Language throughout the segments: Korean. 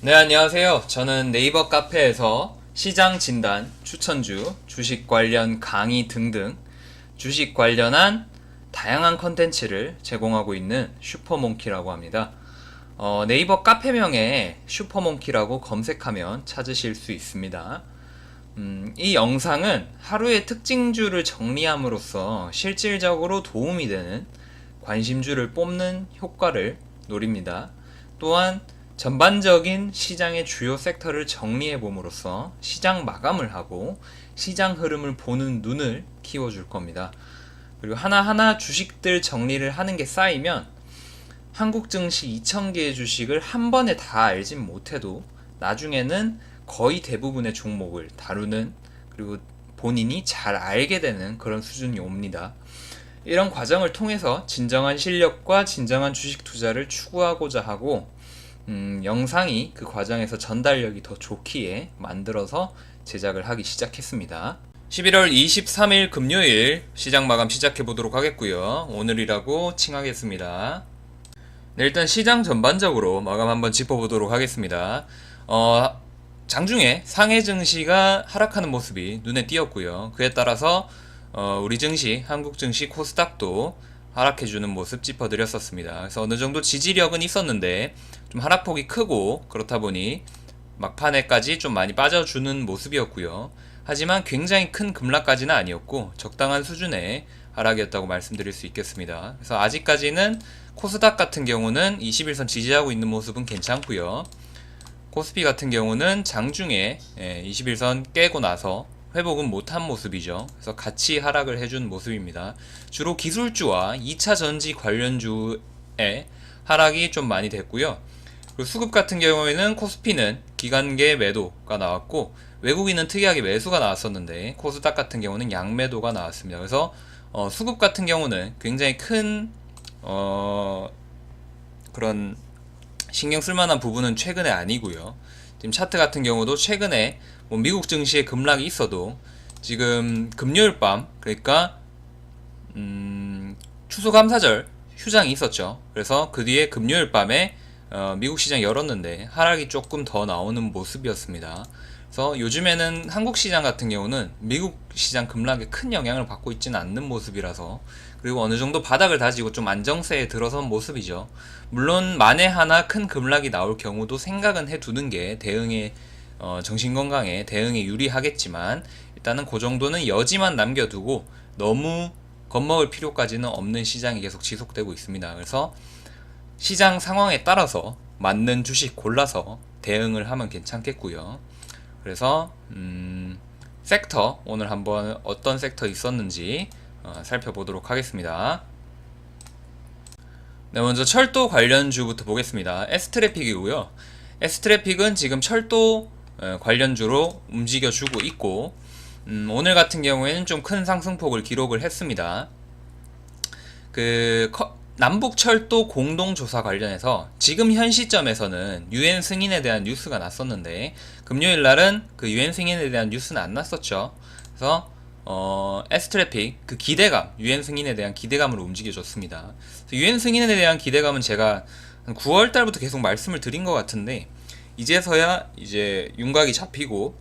네, 안녕하세요. 저는 네이버 카페에서 시장 진단, 추천주, 주식 관련 강의 등등 주식 관련한 다양한 컨텐츠를 제공하고 있는 슈퍼몽키라고 합니다. 어, 네이버 카페명에 슈퍼몽키라고 검색하면 찾으실 수 있습니다. 음, 이 영상은 하루의 특징주를 정리함으로써 실질적으로 도움이 되는 관심주를 뽑는 효과를 노립니다. 또한 전반적인 시장의 주요 섹터를 정리해 봄으로써 시장 마감을 하고 시장 흐름을 보는 눈을 키워줄 겁니다. 그리고 하나하나 주식들 정리를 하는 게 쌓이면 한국 증시 2,000개의 주식을 한 번에 다 알진 못해도 나중에는 거의 대부분의 종목을 다루는 그리고 본인이 잘 알게 되는 그런 수준이 옵니다. 이런 과정을 통해서 진정한 실력과 진정한 주식 투자를 추구하고자 하고 음, 영상이 그 과정에서 전달력이 더 좋기에 만들어서 제작을 하기 시작했습니다. 11월 23일 금요일 시장 마감 시작해 보도록 하겠고요. 오늘이라고 칭하겠습니다. 네, 일단 시장 전반적으로 마감 한번 짚어보도록 하겠습니다. 어, 장중에 상해 증시가 하락하는 모습이 눈에 띄었고요. 그에 따라서 어, 우리 증시, 한국 증시, 코스닥도 하락해주는 모습 짚어드렸었습니다. 그래서 어느 정도 지지력은 있었는데 좀 하락폭이 크고 그렇다 보니 막판에까지 좀 많이 빠져주는 모습이었고요. 하지만 굉장히 큰 급락까지는 아니었고 적당한 수준의 하락이었다고 말씀드릴 수 있겠습니다. 그래서 아직까지는 코스닥 같은 경우는 21선 지지하고 있는 모습은 괜찮고요. 코스피 같은 경우는 장중에 21선 깨고 나서 회복은 못한 모습이죠. 그래서 같이 하락을 해준 모습입니다. 주로 기술주와 2차 전지 관련주의 하락이 좀 많이 됐고요. 그리고 수급 같은 경우에는 코스피는 기간계 매도가 나왔고 외국인은 특이하게 매수가 나왔었는데 코스닥 같은 경우는 양매도가 나왔습니다. 그래서 어, 수급 같은 경우는 굉장히 큰 어, 그런 신경 쓸 만한 부분은 최근에 아니고요. 지금 차트 같은 경우도 최근에 뭐 미국 증시에 급락이 있어도 지금 금요일 밤 그러니까 음, 추수감사절 휴장이 있었죠. 그래서 그 뒤에 금요일 밤에 어, 미국 시장 열었는데 하락이 조금 더 나오는 모습이었습니다. 그래서 요즘에는 한국 시장 같은 경우는 미국 시장 급락에 큰 영향을 받고 있지는 않는 모습이라서 그리고 어느 정도 바닥을 다지고 좀 안정세에 들어선 모습이죠. 물론 만에 하나 큰 급락이 나올 경우도 생각은 해두는 게 대응에 어, 정신 건강에 대응에 유리하겠지만 일단은 그 정도는 여지만 남겨두고 너무 겁먹을 필요까지는 없는 시장이 계속 지속되고 있습니다. 그래서 시장 상황에 따라서 맞는 주식 골라서 대응을 하면 괜찮겠고요. 그래서 음, 섹터 오늘 한번 어떤 섹터 있었는지 어, 살펴보도록 하겠습니다. 네, 먼저 철도 관련주부터 보겠습니다. S트래픽이고요. S트래픽은 지금 철도 어, 관련주로 움직여주고 있고 음, 오늘 같은 경우에는 좀 큰 상승폭을 기록을 했습니다. 그 커, 남북철도 공동조사 관련해서 지금 현 시점에서는 유엔 승인에 대한 뉴스가 났었는데 금요일 날은 그 유엔 승인에 대한 뉴스는 안 났었죠. 그래서 어, 에스트래픽 그 기대감, 유엔 승인에 대한 기대감으로 움직여줬습니다. 유엔 승인에 대한 기대감은 제가 9월 달부터 계속 말씀을 드린 것 같은데 이제서야 이제 윤곽이 잡히고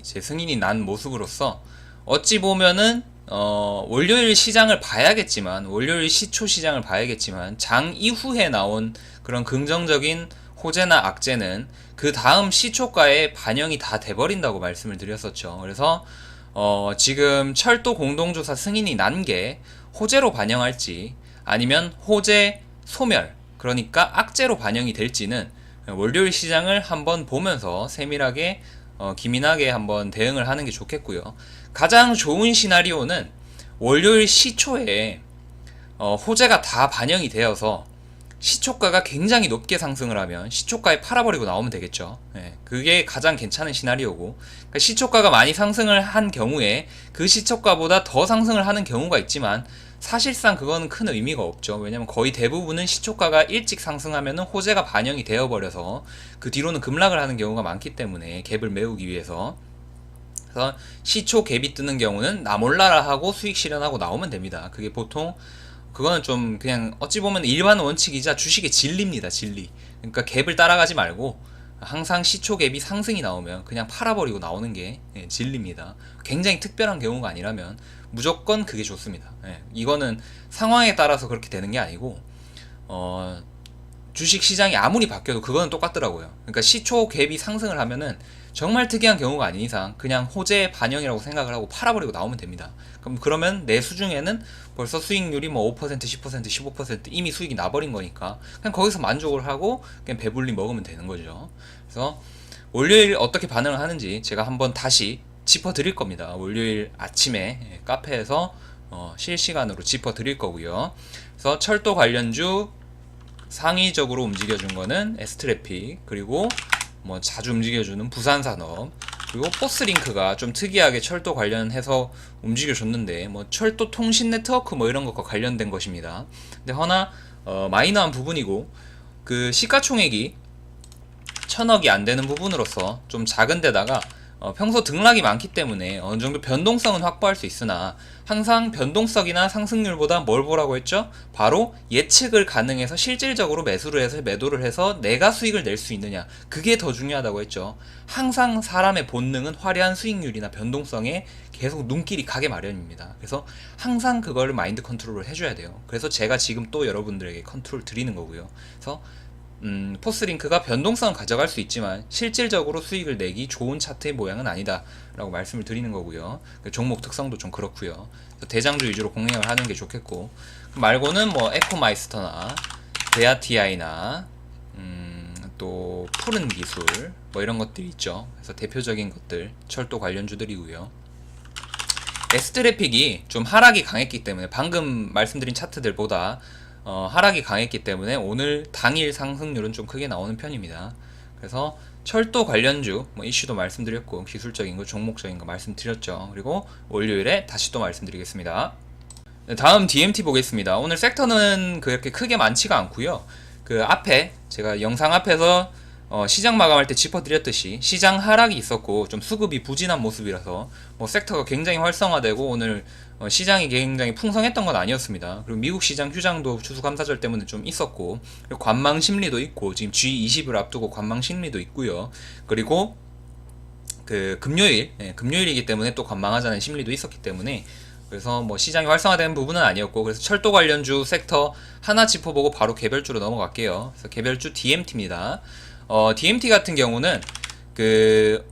이제 승인이 난 모습으로서 어찌 보면은 어, 월요일 시장을 봐야겠지만 월요일 시초 시장을 봐야겠지만 장 이후에 나온 그런 긍정적인 호재나 악재는 그 다음 시초가에 반영이 다 돼버린다고 말씀을 드렸었죠. 그래서 어, 지금 철도 공동조사 승인이 난 게 호재로 반영할지 아니면 호재 소멸 그러니까 악재로 반영이 될지는 월요일 시장을 한번 보면서 세밀하게 어, 기민하게 한번 대응을 하는 게 좋겠고요. 가장 좋은 시나리오는 월요일 시초에 어, 호재가 다 반영이 되어서 시초가가 굉장히 높게 상승을 하면 시초가에 팔아버리고 나오면 되겠죠. 예, 그게 가장 괜찮은 시나리오고 그러니까 시초가가 많이 상승을 한 경우에 그 시초가보다 더 상승을 하는 경우가 있지만 사실상 그거는 큰 의미가 없죠. 왜냐면 거의 대부분은 시초가가 일찍 상승하면 호재가 반영이 되어버려서 그 뒤로는 급락을 하는 경우가 많기 때문에 갭을 메우기 위해서 그래서 시초 갭이 뜨는 경우는 나 몰라라 하고 수익 실현하고 나오면 됩니다. 그게 보통 그거는 좀 그냥 어찌 보면 일반 원칙이자 주식의 진리입니다. 진리. 그러니까 갭을 따라가지 말고 항상 시초 갭이 상승이 나오면 그냥 팔아버리고 나오는 게 예, 진리입니다. 굉장히 특별한 경우가 아니라면 무조건 그게 좋습니다. 예, 이거는 상황에 따라서 그렇게 되는 게 아니고 어, 주식 시장이 아무리 바뀌어도 그거는 똑같더라고요. 그러니까 시초 갭이 상승을 하면은 정말 특이한 경우가 아닌 이상 그냥 호재 반영이라고 생각을 하고 팔아버리고 나오면 됩니다. 그럼 그러면 내 수중에는 벌써 수익률이 뭐 5%, 10%, 15% 이미 수익이 나버린 거니까 그냥 거기서 만족을 하고 그냥 배불리 먹으면 되는 거죠. 그래서 월요일 어떻게 반응을 하는지 제가 한번 다시 짚어 드릴 겁니다. 월요일 아침에 예, 카페에서 어, 실시간으로 짚어 드릴 거고요. 그래서 철도 관련주 상위적으로 움직여준 거는 에스트래픽 그리고 뭐 자주 움직여주는 부산산업 그리고 포스링크가 좀 특이하게 철도 관련해서 움직여줬는데 뭐 철도 통신 네트워크 뭐 이런 것과 관련된 것입니다. 근데 허나 어, 마이너한 부분이고 그 시가총액이 천억이 안 되는 부분으로서 좀 작은 데다가 어, 평소 등락이 많기 때문에 어느 정도 변동성은 확보할 수 있으나 항상 변동성이나 상승률보다 뭘 보라고 했죠? 바로 예측을 가능해서 실질적으로 매수를 해서 매도를 해서 내가 수익을 낼 수 있느냐 그게 더 중요하다고 했죠. 항상 사람의 본능은 화려한 수익률이나 변동성에 계속 눈길이 가게 마련입니다. 그래서 항상 그걸 마인드 컨트롤을 해줘야 돼요. 그래서 제가 지금 또 여러분들에게 컨트롤 드리는 거고요. 그래서 음, 포스링크가 변동성은 가져갈 수 있지만 실질적으로 수익을 내기 좋은 차트의 모양은 아니다라고 말씀을 드리는 거고요. 그 종목 특성도 좀 그렇고요. 대장주 위주로 공략을 하는 게 좋겠고 그 말고는 뭐 에코마이스터나 베아티아이나 음, 또 푸른 기술 뭐 이런 것들이 있죠. 그래서 대표적인 것들 철도 관련주들이고요. 에스트래픽이 좀 하락이 강했기 때문에 방금 말씀드린 차트들보다 어, 하락이 강했기 때문에 오늘 당일 상승률은 좀 크게 나오는 편입니다. 그래서 철도 관련주 뭐 이슈도 말씀드렸고 기술적인 거 종목적인 거 말씀드렸죠. 그리고 월요일에 다시 또 말씀드리겠습니다. 네, 다음 DMT 보겠습니다. 오늘 섹터는 그렇게 크게 많지가 않고요. 그 앞에 제가 영상 앞에서 어, 시장 마감할 때 짚어드렸듯이 시장 하락이 있었고 좀 수급이 부진한 모습이라서 뭐 섹터가 굉장히 활성화되고 오늘 어, 시장이 굉장히 풍성했던 건 아니었습니다. 그리고 미국 시장 휴장도 추수감사절 때문에 좀 있었고 관망 심리도 있고 지금 G20을 앞두고 관망 심리도 있고요. 그리고 그 금요일 예, 금요일이기 때문에 또 관망하자는 심리도 있었기 때문에 그래서 뭐 시장이 활성화된 부분은 아니었고 그래서 철도 관련주 섹터 하나 짚어보고 바로 개별주로 넘어갈게요. 그래서 개별주 DMT입니다. 어, DMT 같은 경우는 그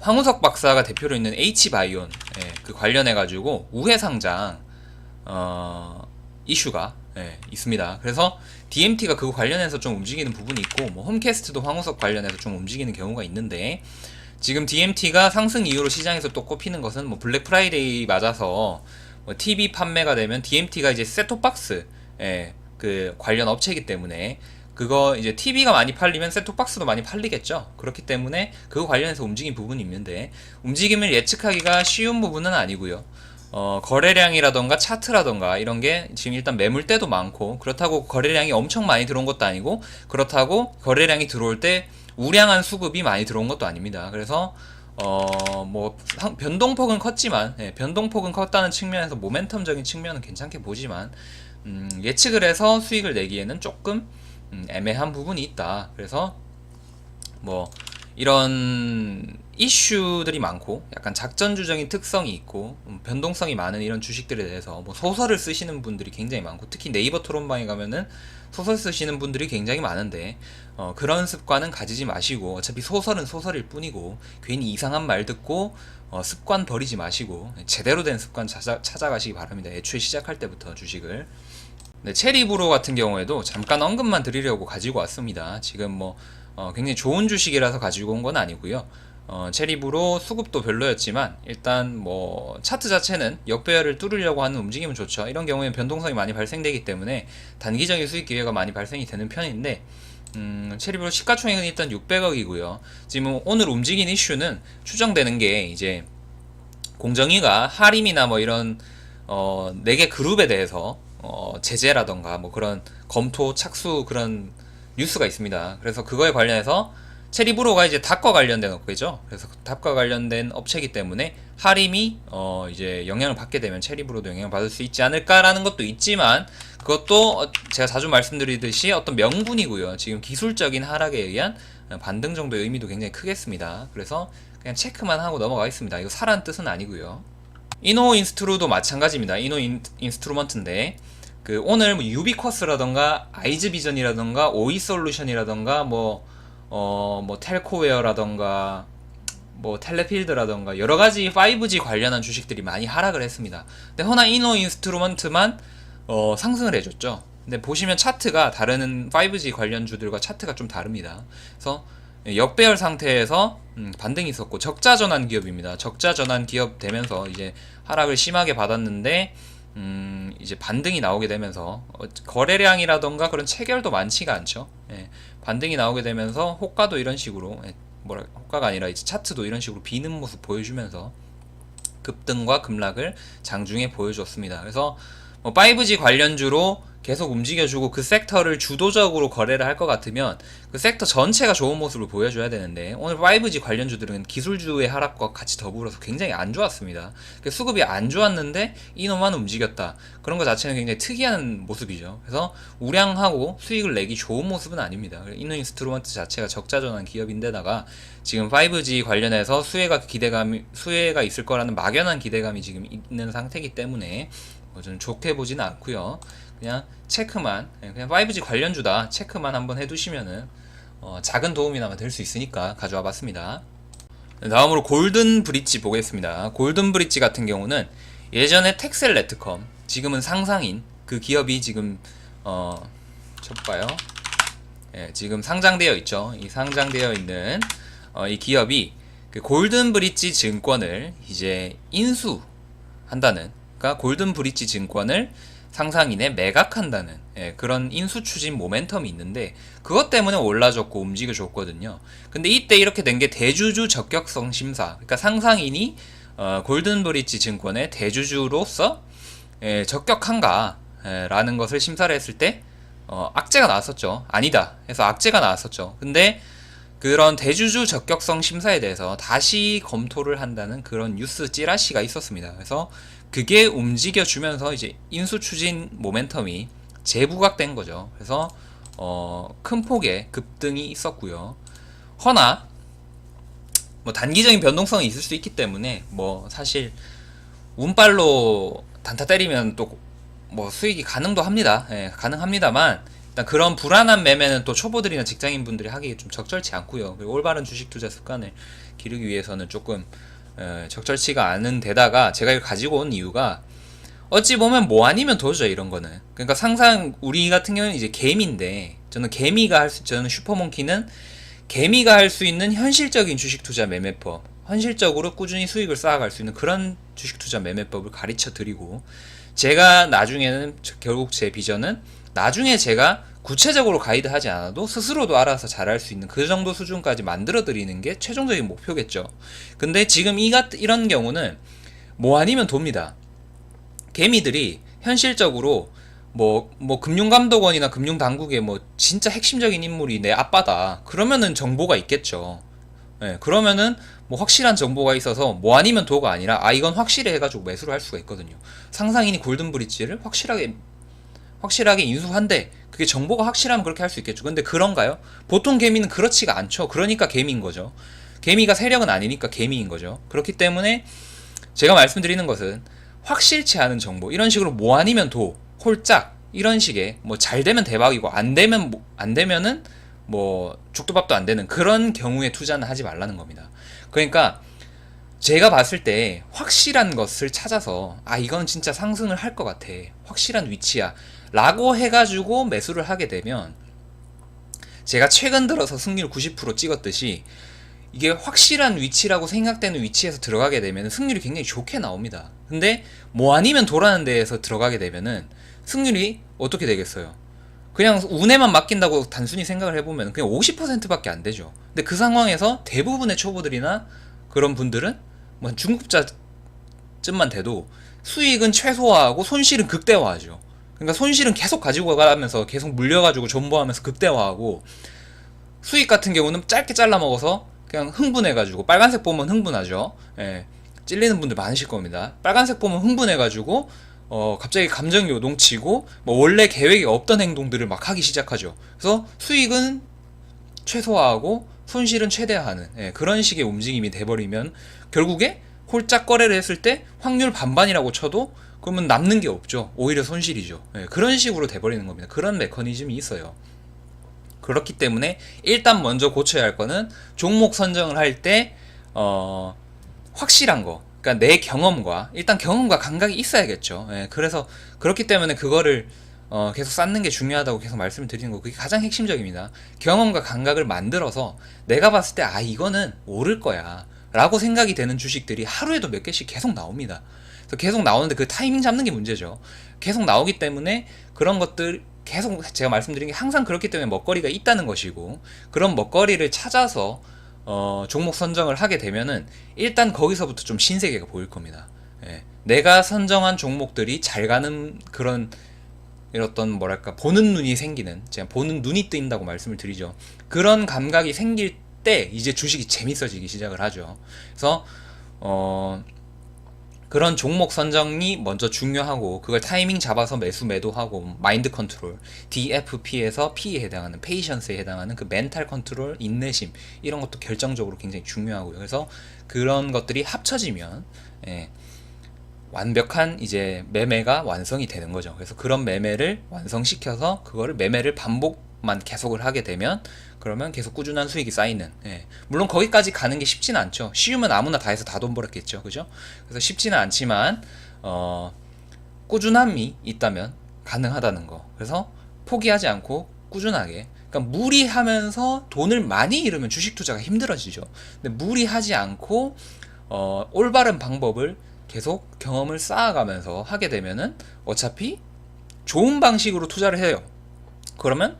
황우석 박사가 대표로 있는 H바이온 예, 그 관련해 가지고 우회 상장 어, 이슈가 예, 있습니다. 그래서 DMT가 그거 관련해서 좀 움직이는 부분이 있고 뭐 홈캐스트도 황우석 관련해서 좀 움직이는 경우가 있는데 지금 DMT가 상승 이후로 시장에서 또 꼽히는 것은 뭐 블랙 프라이데이 맞아서 뭐 TV 판매가 되면 DMT가 이제 셋톱박스 예, 그 관련 업체이기 때문에 그거 이제 TV가 많이 팔리면 셋톱박스도 많이 팔리겠죠. 그렇기 때문에 그거 관련해서 움직인 부분이 있는데 움직임을 예측하기가 쉬운 부분은 아니고요. 어, 거래량이라던가 차트라던가 이런 게 지금 일단 매물대도 많고 그렇다고 거래량이 엄청 많이 들어온 것도 아니고 그렇다고 거래량이 들어올 때 우량한 수급이 많이 들어온 것도 아닙니다. 그래서 어, 뭐, 상- 변동폭은 컸지만, 예, 변동폭은 컸다는 측면에서 모멘텀적인 측면은 괜찮게 보지만, 음, 예측을 해서 수익을 내기에는 조금 음, 애매한 부분이 있다. 그래서 뭐 이런 이슈들이 많고 약간 작전주적인 특성이 있고 음, 변동성이 많은 이런 주식들에 대해서 뭐 소설을 쓰시는 분들이 굉장히 많고 특히 네이버 토론방에 가면은 소설 쓰시는 분들이 굉장히 많은데 어, 그런 습관은 가지지 마시고 어차피 소설은 소설일 뿐이고 괜히 이상한 말 듣고 어, 습관 버리지 마시고 제대로 된 습관 찾아, 찾아가시기 바랍니다. 애초에 시작할 때부터 주식을 네, 체리브로 같은 경우에도 잠깐 언급만 드리려고 가지고 왔습니다. 지금 뭐 어, 굉장히 좋은 주식이라서 가지고 온 건 아니고요. 어, 체리브로 수급도 별로였지만 일단 뭐 차트 자체는 역배열을 뚫으려고 하는 움직임은 좋죠. 이런 경우에는 변동성이 많이 발생되기 때문에 단기적인 수익 기회가 많이 발생이 되는 편인데 음, 체리브로 시가총액은 일단 600억이고요. 지금 오늘 움직인 이슈는 추정되는 게 이제 공정위가 하림이나 뭐 이런 어, 4개 그룹에 대해서 어, 제재라던가 뭐 그런 검토 착수 그런 뉴스가 있습니다. 그래서 그거에 관련해서 체리브로가 이제 닭과 관련된 업계죠. 그래서 닭과 관련된 업체이기 때문에 하림이 어 이제 영향을 받게 되면 체리브로도 영향을 받을 수 있지 않을까라는 것도 있지만 그것도 어, 제가 자주 말씀드리듯이 어떤 명분이고요. 지금 기술적인 하락에 의한 반등 정도의 의미도 굉장히 크겠습니다. 그래서 그냥 체크만 하고 넘어가겠습니다. 이거 사라는 뜻은 아니고요. 이노 인스트루도 마찬가지입니다. 이노 인, 인스트루먼트인데 그 오늘 뭐 유비쿼스라던가 아이즈 비전이라던가 오이 솔루션이라던가 뭐 어, 뭐 텔코웨어라던가 뭐 텔레필드라던가 여러 가지 5G 관련한 주식들이 많이 하락을 했습니다. 근데 허나 이노 인스트루먼트만 어, 상승을 해줬죠. 근데 보시면 차트가 다른 5G 관련 주들과 차트가 좀 다릅니다. 그래서 역배열 상태에서 음, 반등이 있었고 적자 전환 기업입니다. 적자 전환 기업 되면서 이제 하락을 심하게 받았는데 음, 이제 반등이 나오게 되면서 어, 거래량이라던가 그런 체결도 많지가 않죠. 예, 반등이 나오게 되면서 호가도 이런 식으로 예, 뭐라 호가가 아니라 이제 차트도 이런 식으로 비는 모습 보여주면서 급등과 급락을 장중에 보여줬습니다. 그래서 뭐 5G 관련주로 계속 움직여주고 그 섹터를 주도적으로 거래를 할 것 같으면 그 섹터 전체가 좋은 모습을 보여줘야 되는데 오늘 5G 관련주들은 기술주의 하락과 같이 더불어서 굉장히 안 좋았습니다. 그 수급이 안 좋았는데 이놈만 움직였다. 그런 것 자체는 굉장히 특이한 모습이죠. 그래서 우량하고 수익을 내기 좋은 모습은 아닙니다. 이노 인스트루먼트 자체가 적자 전환 기업인데다가 지금 5G 관련해서 수혜가 기대감이 수혜가 있을 거라는 막연한 기대감이 지금 있는 상태이기 때문에 뭐 저는 좋게 보지는 않고요. 그냥 체크만 예, 그냥 5G 관련주다 체크만 한번 해두시면은 어, 작은 도움이나마 될 수 있으니까 가져와 봤습니다. 다음으로 골든 브릿지 보겠습니다. 골든 브릿지 같은 경우는 예전에 텍셀 레트컴 지금은 상상인 그 기업이 지금 어 쳐볼까요? 예, 지금 상장되어 있죠. 이 상장되어 있는 어, 이 기업이 그 골든 브릿지 증권을 이제 인수한다는 그러니까 골든 브릿지 증권을 상상인에 매각한다는 예, 그런 인수 추진 모멘텀이 있는데 그것 때문에 올라줬고 움직여줬거든요. 근데 이때 이렇게 된 게 대주주 적격성 심사. 그러니까 상상인이 어, 골든 브릿지 증권의 대주주로서 예, 적격한가 예, 라는 것을 심사를 했을 때 어, 악재가 나왔었죠. 아니다. 해서 악재가 나왔었죠. 근데 그런 대주주 적격성 심사에 대해서 다시 검토를 한다는 그런 뉴스 찌라시가 있었습니다. 그래서 그게 움직여 주면서 이제 인수 추진 모멘텀이 재부각된 거죠. 그래서 어, 큰 폭의 급등이 있었고요. 허나 뭐 단기적인 변동성이 있을 수 있기 때문에 뭐 사실 운빨로 단타 때리면 또 뭐 수익이 가능도 합니다. 예, 가능합니다만 일단 그런 불안한 매매는 또 초보들이나 직장인분들이 하기 좀 적절치 않고요. 그리고 올바른 주식 투자 습관을 기르기 위해서는 조금 에, 적절치가 않은 데다가 제가 이걸 가지고 온 이유가 어찌 보면 뭐 아니면 도죠 이런 거는 그러니까 상상 우리 같은 경우는 이제 개미인데 저는 개미가 할 수 저는 슈퍼몽키는 개미가 할 수 있는 현실적인 주식 투자 매매법 현실적으로 꾸준히 수익을 쌓아갈 수 있는 그런 주식 투자 매매법을 가르쳐 드리고 제가 나중에는 결국 제 비전은 나중에 제가 구체적으로 가이드하지 않아도 스스로도 알아서 잘할 수 있는 그 정도 수준까지 만들어 드리는 게 최종적인 목표겠죠. 근데 지금 이 같, 이런 경우는 뭐 아니면 돕니다. 개미들이 현실적으로 뭐, 뭐, 금융감독원이나 금융당국의 뭐, 진짜 핵심적인 인물이 내 아빠다. 그러면은 정보가 있겠죠. 예, 그러면은 뭐 확실한 정보가 있어서 뭐 아니면 도가 아니라 아 이건 확실해 해가지고 매수를 할 수가 있거든요. 상상인이 골든 브릿지를 확실하게 확실하게 인수한데 그게 정보가 확실하면 그렇게 할 수 있겠죠. 근데 그런가요? 보통 개미는 그렇지가 않죠. 그러니까 개미인 거죠. 개미가 세력은 아니니까 개미인 거죠. 그렇기 때문에 제가 말씀드리는 것은 확실치 않은 정보 이런 식으로 뭐 아니면 도 홀짝 이런 식의 뭐 잘 되면 대박이고 안 되면 뭐- 안 되면은 뭐 죽도밥도 안 되는 그런 경우에 투자는 하지 말라는 겁니다. 그러니까 제가 봤을 때 확실한 것을 찾아서 아 이건 진짜 상승을 할 것 같아 확실한 위치야 라고 해가지고 매수를 하게 되면 제가 최근 들어서 승률 90% 찍었듯이 이게 확실한 위치라고 생각되는 위치에서 들어가게 되면 승률이 굉장히 좋게 나옵니다. 근데 뭐 아니면 도라는 데에서 들어가게 되면은 승률이 어떻게 되겠어요? 그냥 운에만 맡긴다고 단순히 생각을 해보면 그냥 50%밖에 안 되죠. 근데 그 상황에서 대부분의 초보들이나 그런 분들은 뭐 중급자쯤만 돼도 수익은 최소화하고 손실은 극대화하죠. 그러니까 손실은 계속 가지고 가면서 계속 물려가지고 존버하면서 극대화하고 수익 같은 경우는 짧게 잘라 먹어서 그냥 흥분해가지고 빨간색 보면 흥분하죠. 예, 찔리는 분들 많으실 겁니다. 빨간색 보면 흥분해가지고 어, 갑자기 감정이 요동치고 뭐 원래 계획이 없던 행동들을 막 하기 시작하죠. 그래서 수익은 최소화하고 손실은 최대화하는 예, 그런 식의 움직임이 돼버리면 결국에 홀짝 거래를 했을 때 확률 반반이라고 쳐도 그러면 남는 게 없죠. 오히려 손실이죠. 예, 그런 식으로 돼버리는 겁니다. 그런 메커니즘이 있어요. 그렇기 때문에 일단 먼저 고쳐야 할 거는 종목 선정을 할때 어, 확실한 거. 그러니까 내 경험과 일단 경험과 감각이 있어야겠죠. 예, 그래서 그렇기 때문에 그거를 어, 계속 쌓는 게 중요하다고 계속 말씀을 드리는 거 그게 가장 핵심적입니다. 경험과 감각을 만들어서 내가 봤을 때 아 이거는 오를 거야 라고 생각이 되는 주식들이 하루에도 몇 개씩 계속 나옵니다. 그래서 계속 나오는데 그 타이밍 잡는 게 문제죠. 계속 나오기 때문에 그런 것들 계속 제가 말씀드린 게 항상 그렇기 때문에 먹거리가 있다는 것이고 그런 먹거리를 찾아서 어, 종목 선정을 하게 되면은 일단 거기서부터 좀 신세계가 보일 겁니다. 예. 내가 선정한 종목들이 잘 가는 그런 이런 뭐랄까 보는 눈이 생기는 제가 보는 눈이 뜨인다고 말씀을 드리죠. 그런 감각이 생길 때 이제 주식이 재밌어지기 시작을 하죠. 그래서 어 그런 종목 선정이 먼저 중요하고 그걸 타이밍 잡아서 매수 매도하고 마인드 컨트롤 DFP에서 P에 해당하는 페이션스에 해당하는 그 멘탈 컨트롤 인내심 이런 것도 결정적으로 굉장히 중요하고요. 그래서 그런 것들이 합쳐지면 예, 완벽한 이제 매매가 완성이 되는 거죠. 그래서 그런 매매를 완성시켜서 그거를 매매를 반복만 계속을 하게 되면 그러면 계속 꾸준한 수익이 쌓이는. 예. 물론 거기까지 가는 게 쉽지는 않죠. 쉬우면 아무나 다 해서 다 돈 벌었겠죠. 그죠? 그래서 쉽지는 않지만 어 꾸준함이 있다면 가능하다는 거. 그래서 포기하지 않고 꾸준하게 그러니까 무리하면서 돈을 많이 잃으면 주식 투자가 힘들어지죠. 근데 무리하지 않고 어, 올바른 방법을 계속 경험을 쌓아가면서 하게 되면은 어차피 좋은 방식으로 투자를 해요. 그러면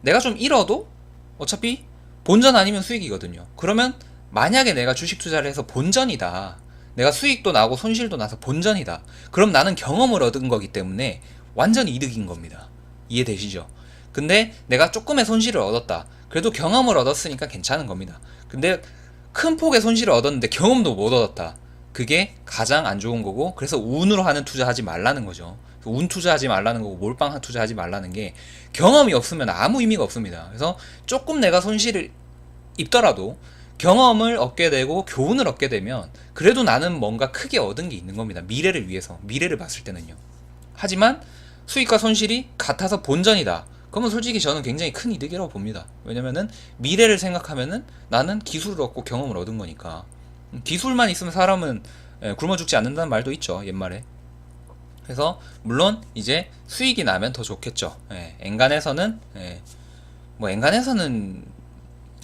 내가 좀 잃어도 어차피 본전 아니면 수익이거든요. 그러면 만약에 내가 주식 투자를 해서 본전이다. 내가 수익도 나고 손실도 나서 본전이다. 그럼 나는 경험을 얻은 거기 때문에 완전 이득인 겁니다. 이해되시죠? 근데 내가 조금의 손실을 얻었다. 그래도 경험을 얻었으니까 괜찮은 겁니다. 근데 큰 폭의 손실을 얻었는데 경험도 못 얻었다. 그게 가장 안 좋은 거고 그래서 운으로 하는 투자하지 말라는 거죠. 운 투자하지 말라는 거고 몰빵 투자하지 말라는 게 경험이 없으면 아무 의미가 없습니다. 그래서 조금 내가 손실을 입더라도 경험을 얻게 되고 교훈을 얻게 되면 그래도 나는 뭔가 크게 얻은 게 있는 겁니다. 미래를 위해서 미래를 봤을 때는요. 하지만 수익과 손실이 같아서 본전이다. 그러면 솔직히 저는 굉장히 큰 이득이라고 봅니다. 왜냐면은 미래를 생각하면은 나는 기술을 얻고 경험을 얻은 거니까. 기술만 있으면 사람은 예, 굶어 죽지 않는다는 말도 있죠 옛말에. 그래서 물론 이제 수익이 나면 더 좋겠죠. 예, 엔간에서는 예, 뭐 엔간에서는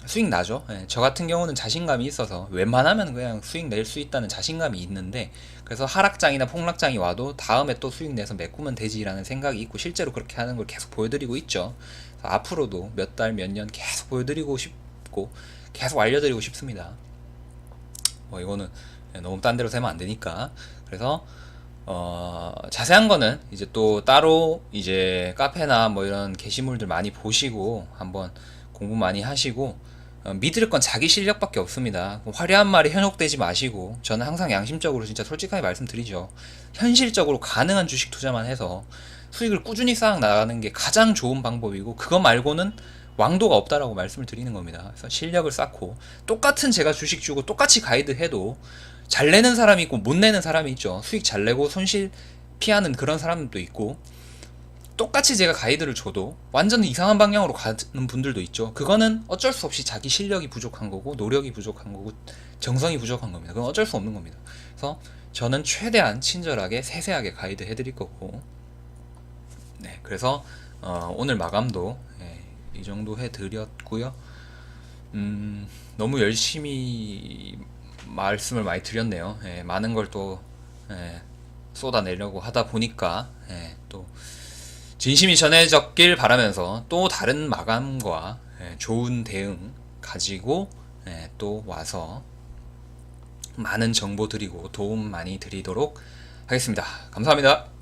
수익 나죠. 예, 저 같은 경우는 자신감이 있어서 웬만하면 그냥 수익 낼 수 있다는 자신감이 있는데 그래서 하락장이나 폭락장이 와도 다음에 또 수익 내서 메꾸면 되지라는 생각이 있고 실제로 그렇게 하는 걸 계속 보여드리고 있죠. 앞으로도 몇 달 몇 년 계속 보여드리고 싶고 계속 알려드리고 싶습니다 뭐 이거는 너무 딴 데로 세면 안 되니까 그래서 어, 자세한 거는 이제 또 따로 이제 카페나 뭐 이런 게시물들 많이 보시고 한번 공부 많이 하시고 어, 믿을 건 자기 실력밖에 없습니다. 화려한 말에 현혹되지 마시고 저는 항상 양심적으로 진짜 솔직하게 말씀드리죠. 현실적으로 가능한 주식 투자만 해서 수익을 꾸준히 쌓아 나가는 게 가장 좋은 방법이고 그거 말고는 왕도가 없다라고 말씀을 드리는 겁니다. 그래서 실력을 쌓고 똑같은 제가 주식 주고 똑같이 가이드 해도 잘 내는 사람이 있고 못 내는 사람이 있죠. 수익 잘 내고 손실 피하는 그런 사람도 있고 똑같이 제가 가이드를 줘도 완전 이상한 방향으로 가는 분들도 있죠. 그거는 어쩔 수 없이 자기 실력이 부족한 거고 노력이 부족한 거고 정성이 부족한 겁니다. 그건 어쩔 수 없는 겁니다. 그래서 저는 최대한 친절하게 세세하게 가이드 해드릴 거고 네 그래서 어, 오늘 마감도 이 정도 해드렸고요. 음, 너무 열심히 말씀을 많이 드렸네요. 예, 많은 걸또 예, 쏟아내려고 하다 보니까 예, 또 진심이 전해졌길 바라면서 또 다른 마감과 예, 좋은 대응 가지고 예, 또 와서 많은 정보 드리고 도움 많이 드리도록 하겠습니다. 감사합니다.